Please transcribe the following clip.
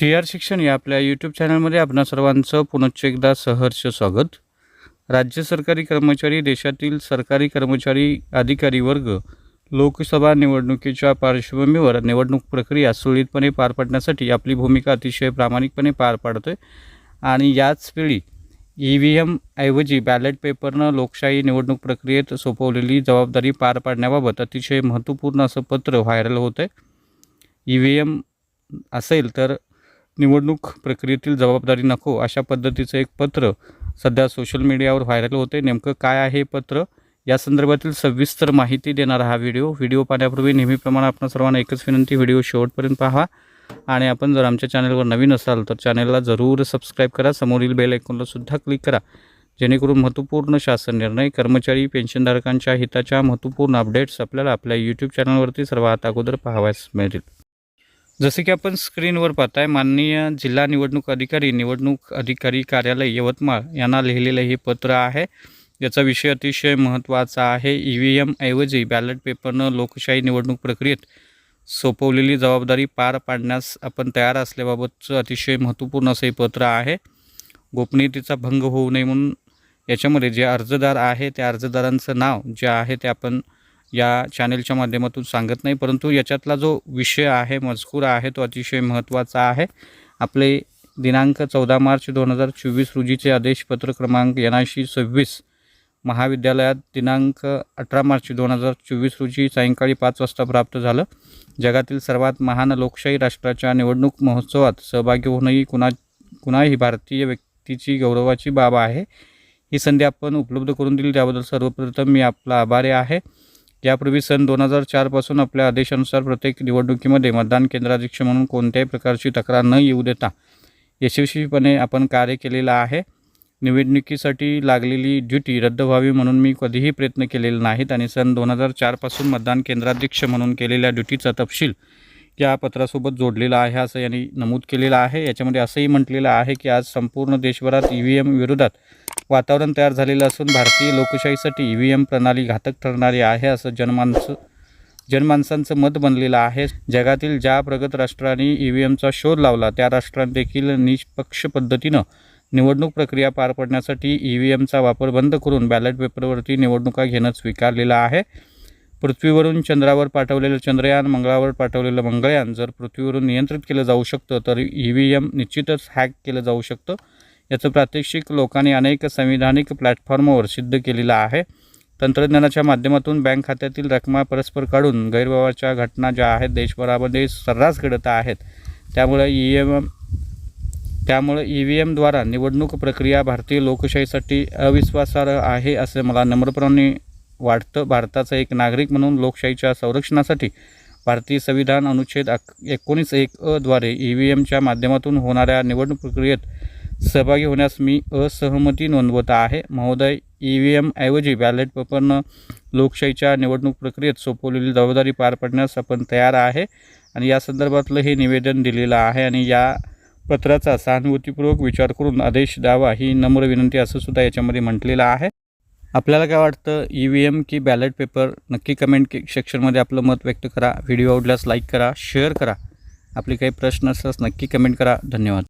जी R शिक्षण या आपल्या यूट्यूब चॅनलमध्ये आपणा सर्वांचं पुनश्च एकदा सहर्ष स्वागत. राज्य सरकारी कर्मचारी देशातील सरकारी कर्मचारी अधिकारी वर्ग लोकसभा निवडणुकीच्या पार्श्वभूमीवर निवडणूक प्रक्रिया सुरळीतपणे पार पाडण्यासाठी आपली भूमिका अतिशय प्रामाणिकपणे पार पाडतोय. आणि याच वेळी ई व्ही एम ऐवजी बॅलेट पेपरनं लोकशाही निवडणूक प्रक्रियेत सोपवलेली जबाबदारी पार पाडण्याबाबत अतिशय महत्त्वपूर्ण असं पत्र व्हायरल होतं आहे ई व्ही एम असेल तर निवडणूक प्रक्रियेतील जबाबदारी नको अशा पद्धतीचं एक पत्र सध्या सोशल मीडियावर व्हायरल होते नेमकं काय आहे हे पत्र? या संदर्भातील सविस्तर माहिती देणारा हा व्हिडिओ व्हिडिओ पाहण्यापूर्वी नेहमीप्रमाणे आपण सर्वांना एकच विनंती व्हिडिओ शेवटपर्यंत पहा. आणि आपण जर आमच्या चॅनलवर नवीन असाल तर चॅनलला जरूर सबस्क्राईब करा. समोरील बेल आयकॉनला सुद्धा क्लिक करा. जेणेकरून महत्त्वपूर्ण शासन निर्णय कर्मचारी पेन्शनधारकांच्या हिताच्या महत्त्वपूर्ण अपडेट्स आपल्याला आपल्या यूट्यूब चॅनलवरती सर्वात अगोदर पाहावयास मिळतील. जसे की आपण स्क्रीनवर पाहताय माननीय जिल्हा निवडणूक अधिकारी निवडणूक अधिकारी कार्यालय यवतमाळ यांना लिहिलेलं हे पत्र आहे. याचा विषय अतिशय महत्त्वाचा आहे. ई व्ही एम ऐवजी बॅलेट पेपरनं लोकशाही निवडणूक प्रक्रियेत सोपवलेली जबाबदारी पार पाडण्यास आपण तयार असल्याबाबतचं अतिशय महत्त्वपूर्ण असं हे पत्र आहे. गोपनीयतेचा भंग होऊ नये म्हणून याच्यामध्ये जे अर्जदार आहे त्या अर्जदारांचं नाव जे आहे ते आपण या चॅनेलच्या माध्यमातून सांगत नाही परंतु याच्यातला जो विषय आहे मजकूर आहे तो अतिशय महत्त्वाचा आहे. आपले दिनांक चौदा मार्च दोन हजार चोवीस रोजीचे आदेशपत्र क्रमांक एनाऐंशी सव्वीस महाविद्यालयात दिनांक अठरा मार्च दोन हजार चोवीस रोजी सायंकाळी पाच वाजता प्राप्त झालं. जगातील सर्वात महान लोकशाही राष्ट्राच्या निवडणूक महोत्सवात सहभागी होणंही कुणा कुणाही भारतीय व्यक्तीची गौरवाची बाब आहे. ही संधी आपण उपलब्ध करून दिली त्याबद्दल सर्वप्रथम मी आपला आभारी आहे. यापूर्वी सन दोन हजार चारपासून आपल्या आदेशानुसार प्रत्येक निवडणुकीमध्ये मतदान केंद्राध्यक्ष म्हणून कोणत्याही प्रकारची तक्रार न येऊ देता यशस्वीपणे आपण कार्य केलेलं आहे. निवडणुकीसाठी लागलेली ड्युटी रद्द व्हावी म्हणून मी कधीही प्रयत्न केलेले नाहीत आणि सन दोन हजार चारपासून मतदान केंद्राध्यक्ष म्हणून केलेल्या ड्युटीचा तपशील या पत्रासोबत जोडलेला आहे असं यांनी नमूद केलेलं आहे. याच्यामध्ये असंही म्हटलेलं आहे की आज संपूर्ण देशभरात ई व्ही एम विरोधात वातावरण तयार झालेलं असून भारतीय लोकशाहीसाठी ई व्ही एम प्रणाली घातक ठरणारी आहे असं जनमानस जनमानसांचं मत बनलेलं आहे. जगातील ज्या प्रगत राष्ट्रांनी ई व्ही एमचा शोध लावला त्या राष्ट्रांदेखील निष्पक्ष पद्धतीनं निवडणूक प्रक्रिया पार पाडण्यासाठी ई व्ही एमचा वापर बंद करून बॅलेट पेपरवरती निवडणुका घेणं स्वीकारलेलं आहे. पृथ्वीवरून चंद्रावर पाठवलेलं चंद्रयान मंगळावर पाठवलेलं मंगळयान जर पृथ्वीवरून नियंत्रित केलं जाऊ शकतं तर ई व्ही एम निश्चितच हॅक केलं जाऊ शकतं. याचं प्रात्यक्षिक लोकांनी अनेक संविधानिक प्लॅटफॉर्मवर सिद्ध केलेलं आहे. तंत्रज्ञानाच्या माध्यमातून बँक खात्यातील रकमा परस्पर काढून गैरव्यवहारच्या घटना ज्या आहेत देशभरामध्ये सर्रास घडत आहेत. त्यामुळे ई एम त्यामुळे ई व्ही एमद्वारा निवडणूक प्रक्रिया भारतीय लोकशाहीसाठी अविश्वासार्ह आहे असे मला नम्रपणे वाटतं भारताचा एक नागरिक म्हणून लोकशाहीच्या संरक्षणासाठी भारतीय संविधान अनुच्छेद अक एकोणीस एक अद्वारे ई व्ही एमच्या माध्यमातून होणाऱ्या निवडणूक प्रक्रियेत सहभागी होण्यास मी असहमती नोंदवत आहे. महोदय ई व्ही एम ऐवजी बॅलेट पेपरनं लोकशाहीच्या निवडणूक प्रक्रियेत सोपवलेली जबाबदारी पार पाडण्यास आपण तयार आहे आणि या संदर्भातलं हे निवेदन दिलेलं आहे आणि या पत्राचा सहानुभूतीपूर्वक विचार करून आदेश द्यावा ही नम्र विनंती असं सुद्धा याच्यामध्ये म्हटलेलं आहे. आपल्याला काय वाटतं? ई व्ही एम की बॅलेट पेपर नक्की कमेंट की सेक्शनमध्ये आपलं मत व्यक्त करा. व्हिडिओ आवडल्यास लाईक करा शेअर करा. आपले काही प्रश्न असल्यास नक्की कमेंट करा. धन्यवाद.